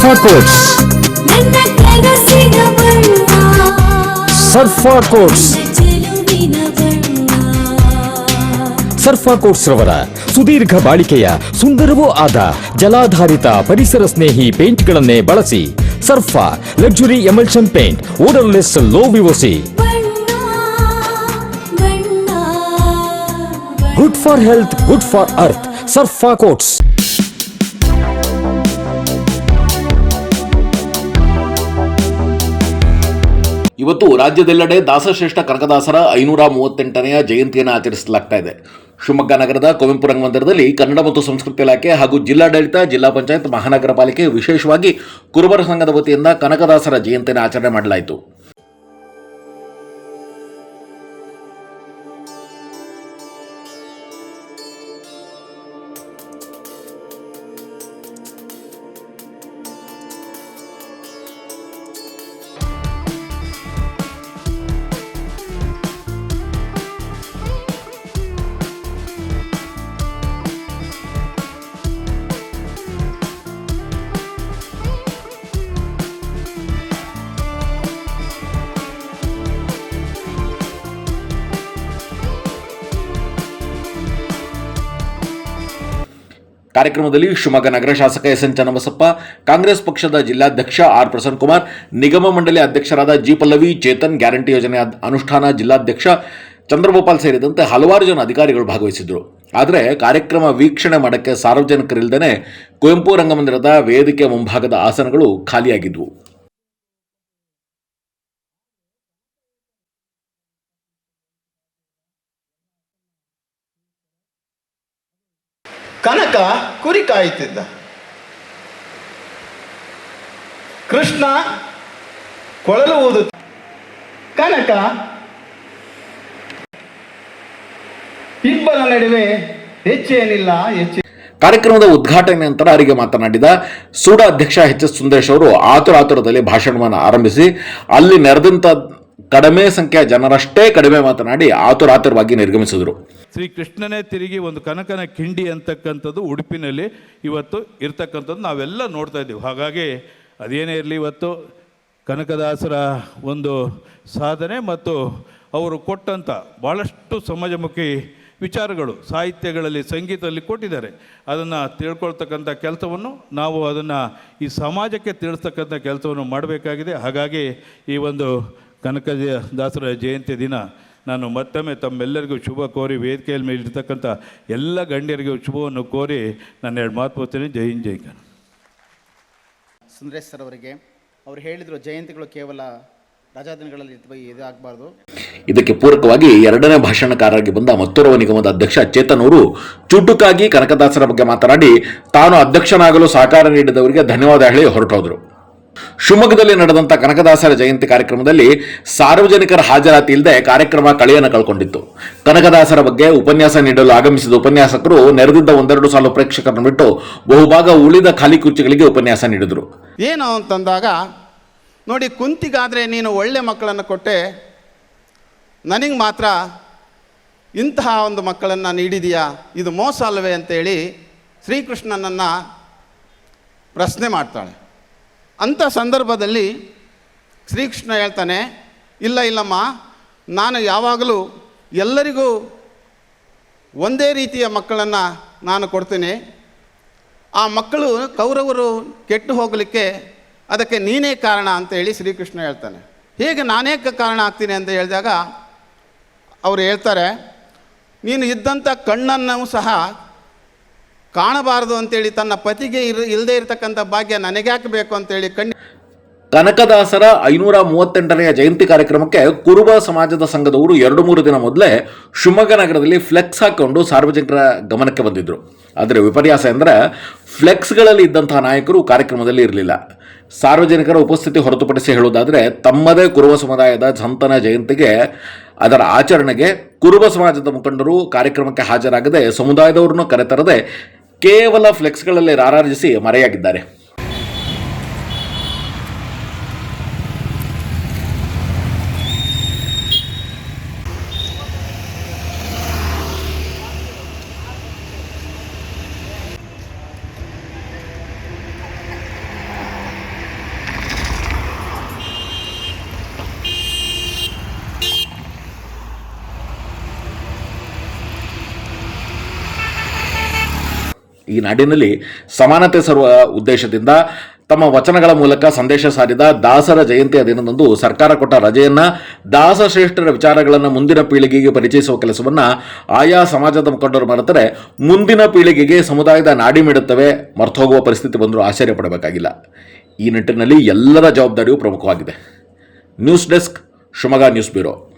ಸರ್ಫಾ quotes ನನ್ನ ಕನಸಿನ ಬಣ್ಣ ಸರ್ಫಾ ಕೋಟ್ಸ್ ಚೆಲುವಿನ ಬಣ್ಣ ಸರ್ಫಾ ಕೋಟ್ಸ್ ರವರ ಸುದೀರ್ಘ ಬಾಳಿಕೆಯ ಸುಂದರವೂ ಆದ ಜಲಾಧಾರಿತ ಪರಿಸರ ಸ್ನೇಹಿ ಪೇಂಟ್ಗಳನ್ನೇ ಬಳಸಿ Surfa luxury emulsion paint odourless low VOC ಬಣ್ಣ ಬಣ್ಣ good for health good for earth Surfa coats ಇವತ್ತು ರಾಜ್ಯದೆಲ್ಲೆಡೆ ದಾಸಶ್ರೇಷ್ಠ ಕನಕದಾಸರ ಐನೂರ ಮೂವತ್ತೆಂಟನೆಯ ಜಯಂತಿಯನ್ನು ಆಚರಿಸಲಾಗ್ತಾ ಇದೆ. ಶಿವಮೊಗ್ಗ ನಗರದ ಕುವೆಂಪು ರಂಗಮಂದಿರದಲ್ಲಿ ಕನ್ನಡ ಮತ್ತು ಸಂಸ್ಕೃತಿ ಇಲಾಖೆ ಹಾಗೂ ಜಿಲ್ಲಾಡಳಿತ, ಜಿಲ್ಲಾ ಪಂಚಾಯತ್, ಮಹಾನಗರ ಪಾಲಿಕೆ ವಿಶೇಷವಾಗಿ ಕುರುಬರ ಸಂಘದ ವತಿಯಿಂದ ಕನಕದಾಸರ ಜಯಂತಿಯನ್ನು ಆಚರಣೆ ಮಾಡಲಾಯಿತು. ಕಾರ್ಯಕ್ರಮದಲ್ಲಿ ಶಿವಮೊಗ್ಗ ನಗರ ಶಾಸಕ ಎಸ್ ಎನ್ ಚನ್ನಬಸಪ್ಪ, ಕಾಂಗ್ರೆಸ್ ಪಕ್ಷದ ಜಿಲ್ಲಾಧ್ಯಕ್ಷ ಆರ್ ಪ್ರಸನ್ನ ಕುಮಾರ್, ನಿಗಮ ಮಂಡಳಿ ಅಧ್ಯಕ್ಷರಾದ ಜಿ ಪಲ್ಲವಿ, ಚೇತನ್ ಗ್ಯಾರಂಟಿ ಯೋಜನೆ ಅನುಷ್ಠಾನ ಜಿಲ್ಲಾಧ್ಯಕ್ಷ ಚಂದ್ರಗೋಪಾಲ್ ಸೇರಿದಂತೆ ಹಲವಾರು ಜನ ಅಧಿಕಾರಿಗಳು ಭಾಗವಹಿಸಿದ್ರು. ಆದರೆ ಕಾರ್ಯಕ್ರಮ ವೀಕ್ಷಣೆ ಮಾಡಕ್ಕೆ ಸಾರ್ವಜನಿಕರಿಲ್ಲದೆ ಕುವೆಂಪು ರಂಗಮಂದಿರದ ವೇದಿಕೆ ಮುಂಭಾಗದ ಆಸನಗಳು ಖಾಲಿಯಾಗಿದ್ವು. ಕನಕ ಕುರಿ ಕಾಯುತ್ತಿದ್ದ. ಕೃಷ್ಣ ಕೊಳಲು ಊದು ಕನಕ ಇಬ್ಬರ ನಡುವೆ ಹೆಚ್ಚೇನಿಲ್ಲ, ಹೆಚ್ಚು ಕಾರ್ಯಕ್ರಮದ ಉದ್ಘಾಟನೆ ನಂತರ ಅವರಿಗೆ ಮಾತನಾಡಿದ ಸೂಡ ಅಧ್ಯಕ್ಷ ಎಚ್ ಎಸ್ ಸುಂದರೇಶ್ ಅವರು ಆತುರಾತುರದಲ್ಲಿ ಭಾಷಣವನ್ನು ಆರಂಭಿಸಿ, ಅಲ್ಲಿ ನೆರೆದಂತ ಕಡಿಮೆ ಸಂಖ್ಯೆಯ ಜನರಷ್ಟೇ ಕಡಿಮೆ ಮಾತನಾಡಿ ಆತುರಾತುರವಾಗಿ ನಿರ್ಗಮಿಸಿದರು. ಶ್ರೀ ಕೃಷ್ಣನೇ ತಿರುಗಿ ಒಂದು ಕನಕನ ಕಿಂಡಿ ಅಂತಕ್ಕಂಥದ್ದು ಉಡುಪಿನಲ್ಲಿ ಇವತ್ತು ಇರ್ತಕ್ಕಂಥದ್ದು ನಾವೆಲ್ಲ ನೋಡ್ತಾ ಇದ್ದೀವಿ. ಹಾಗಾಗಿ ಅದೇನೇ ಇರಲಿ ಇವತ್ತು ಕನಕದಾಸರ ಒಂದು ಸಾಧನೆ ಮತ್ತು ಅವರು ಕೊಟ್ಟಂಥ ಭಾಳಷ್ಟು ಸಮಾಜಮುಖಿ ವಿಚಾರಗಳು ಸಾಹಿತ್ಯಗಳಲ್ಲಿ, ಸಂಗೀತದಲ್ಲಿ ಕೊಟ್ಟಿದ್ದಾರೆ. ಅದನ್ನು ತಿಳ್ಕೊಳ್ತಕ್ಕಂಥ ಕೆಲಸವನ್ನು ನಾವು ಅದನ್ನು ಈ ಸಮಾಜಕ್ಕೆ ತಿಳಿಸ್ತಕ್ಕಂಥ ಕೆಲಸವನ್ನು ಮಾಡಬೇಕಾಗಿದೆ. ಹಾಗಾಗಿ ಈ ಒಂದು ಕನಕ ದಾಸರ ಜಯಂತಿ ದಿನ ನಾನು ಮತ್ತೊಮ್ಮೆ ತಮ್ಮೆಲ್ಲರಿಗೂ ಶುಭ ಕೋರಿ ವೇದಿಕೆಯಲ್ಲಿ ಮೇಲೆ ಇರ್ತಕ್ಕಂಥ ಎಲ್ಲ ಗಣ್ಯರಿಗೂ ಶುಭವನ್ನು ಕೋರಿ ನಾನು ಎರಡು ಮಾತು ಹೋಗ್ತೇನೆ ಜೈ ಹಿಂದ್ ಜೈ ಕನ್ನಡ. ಸುಂದರೇಶ್ ಸರ್ ಅವರಿಗೆ ಅವರು ಹೇಳಿದರು ಜಯಂತಿಗಳು ಕೇವಲ ರಜಾದಿನಗಳಲ್ಲಿ ಇದು ಇದಾಗಬಾರ್ದು. ಇದಕ್ಕೆ ಪೂರಕವಾಗಿ ಎರಡನೇ ಭಾಷಣಕಾರರಾಗಿ ಬಂದ ಮತ್ತೂರವ ನಿಗಮದ ಅಧ್ಯಕ್ಷ ಚೇತನ್ ಅವರು ಚುಟುಕಾಗಿ ಕನಕದಾಸರ ಬಗ್ಗೆ ಮಾತನಾಡಿ ತಾನು ಅಧ್ಯಕ್ಷನಾಗಲು ಸಹಕಾರ ನೀಡಿದವರಿಗೆ ಧನ್ಯವಾದ ಹೇಳಿ ಹೊರಟೋದ್ರು. ಶಿವಮೊಗ್ಗದಲ್ಲಿ ನಡೆದಂಥ ಕನಕದಾಸರ ಜಯಂತಿ ಕಾರ್ಯಕ್ರಮದಲ್ಲಿ ಸಾರ್ವಜನಿಕರ ಹಾಜರಾತಿ ಇಲ್ಲದೆ ಕಾರ್ಯಕ್ರಮ ಕಳೆಯನ್ನು ಕಳ್ಕೊಂಡಿತ್ತು. ಕನಕದಾಸರ ಬಗ್ಗೆ ಉಪನ್ಯಾಸ ನೀಡಲು ಆಗಮಿಸಿದ ಉಪನ್ಯಾಸಕರು ನೆರೆದಿದ್ದ ಒಂದೆರಡು ಸಾಲು ಪ್ರೇಕ್ಷಕರನ್ನು ಬಿಟ್ಟು ಬಹುಭಾಗ ಉಳಿದ ಖಾಲಿ ಕುರ್ಚಿಗಳಿಗೆ ಉಪನ್ಯಾಸ ನೀಡಿದರು. ಏನು ಅಂತಂದಾಗ ನೋಡಿ ಕುಂತಿಗಾದರೆ ನೀನು ಒಳ್ಳೆ ಮಕ್ಕಳನ್ನು ಕೊಟ್ಟೆ, ನನಗೆ ಮಾತ್ರ ಇಂತಹ ಒಂದು ಮಕ್ಕಳನ್ನು ನೀಡಿದೆಯಾ, ಇದು ಮೋಸ ಅಲ್ಲವೇ ಅಂತೇಳಿ ಶ್ರೀಕೃಷ್ಣನನ್ನು ಪ್ರಶ್ನೆ ಮಾಡ್ತಾಳೆ. ಅಂಥ ಸಂದರ್ಭದಲ್ಲಿ ಶ್ರೀಕೃಷ್ಣ ಹೇಳ್ತಾನೆ, ಇಲ್ಲ, ಇಲ್ಲಮ್ಮ, ನಾನು ಯಾವಾಗಲೂ ಎಲ್ಲರಿಗೂ ಒಂದೇ ರೀತಿಯ ಮಕ್ಕಳನ್ನು ನಾನು ಕೊಡ್ತೀನಿ. ಆ ಮಕ್ಕಳು ಕೌರವರು ಕೆಟ್ಟು ಹೋಗಲಿಕ್ಕೆ ಅದಕ್ಕೆ ನೀನೇ ಕಾರಣ ಅಂತ ಹೇಳಿ ಶ್ರೀಕೃಷ್ಣ ಹೇಳ್ತಾನೆ. ಹೇಗೆ ನಾನೇ ಕಾರಣ ಆಗ್ತೀನಿ ಅಂತ ಹೇಳಿದಾಗ, ಅವರು ಹೇಳ್ತಾರೆ, ನೀನು ಇದ್ದಂಥ ಕಣ್ಣನ್ನು ಸಹ ಕಾಣಬಾರದು ಅಂತೇಳಿ ತನ್ನ ಪತಿಗೆ ಇರ್ ಇಲ್ಲದೇ ಇರತಕ್ಕಂಥ ಭಾಗ್ಯ ನನಗ್ಯಾಕೆ ಬೇಕು ಅಂತೇಳಿ ಕಣ್ಣು ಕನಕದಾಸರ ಐನೂರ ಮೂವತ್ತೆಂಟನೆಯ ಜಯಂತಿ ಕಾರ್ಯಕ್ರಮಕ್ಕೆ ಕುರುಬ ಸಮಾಜದ ಸಂಘದವರು ಎರಡು ಮೂರು ದಿನ ಮೊದಲೇ ಶಿವಮೊಗ್ಗ ನಗರದಲ್ಲಿ ಫ್ಲೆಕ್ಸ್ ಹಾಕೊಂಡು ಸಾರ್ವಜನಿಕರ ಗಮನಕ್ಕೆ ಬಂದಿದ್ದರು ಆದರೆ ವಿಪರ್ಯಾಸ ಎಂದರೆ ಫ್ಲೆಕ್ಸ್ಗಳಲ್ಲಿ ಇದ್ದಂತಹ ನಾಯಕರು ಕಾರ್ಯಕ್ರಮದಲ್ಲಿ ಇರಲಿಲ್ಲ. ಸಾರ್ವಜನಿಕರ ಉಪಸ್ಥಿತಿ ಹೊರತುಪಡಿಸಿ ಹೇಳುವುದಾದರೆ ತಮ್ಮದೇ ಕುರುಬ ಸಮುದಾಯದ ಸಂತನ ಜಯಂತಿಗೆ ಅದರ ಆಚರಣೆಗೆ ಕುರುಬ ಸಮಾಜದ ಮುಖಂಡರು ಕಾರ್ಯಕ್ರಮಕ್ಕೆ ಹಾಜರಾಗದೆ ಸಮುದಾಯದವರನ್ನು ಕರೆತರದೆ ಕೇವಲ ಫ್ಲೆಕ್ಸ್ಗಳಲ್ಲಿ ರಾರಾಜಿಸಿ ಮರೆಯಾಗಿದ್ದಾರೆ. ಈ ನಾಡಿನಲ್ಲಿ ಸಮಾನತೆ ಸರುವ ಉದ್ದೇಶದಿಂದ ತಮ್ಮ ವಚನಗಳ ಮೂಲಕ ಸಂದೇಶ ಸಾರಿದ ದಾಸರ ಜಯಂತಿಯ ದಿನದಂದು ಸರ್ಕಾರ ಕೊಟ್ಟ ರಜೆಯನ್ನ ದಾಸಶ್ರೇಷ್ಠರ ವಿಚಾರಗಳನ್ನು ಮುಂದಿನ ಪೀಳಿಗೆಗೆ ಪರಿಚಯಿಸುವ ಕೆಲಸವನ್ನು ಆಯಾ ಸಮಾಜದ ಮುಖಂಡರು ಮಾಡುತ್ತಾರೆ. ಮುಂದಿನ ಪೀಳಿಗೆಗೆ ಸಮುದಾಯದ ನಾಡಿ ಮಿಡುತ್ತವೆ. ಮರ್ತೋಗುವ ಪರಿಸ್ಥಿತಿ ಬಂದರೂ ಆಶ್ಚರ್ಯ ಪಡಬೇಕಾಗಿಲ್ಲ. ಈ ನಿಟ್ಟಿನಲ್ಲಿ ಎಲ್ಲರ ಜವಾಬ್ದಾರಿಯೂ ಪ್ರಮುಖವಾಗಿದೆ. News desk Shivamogga news bureau.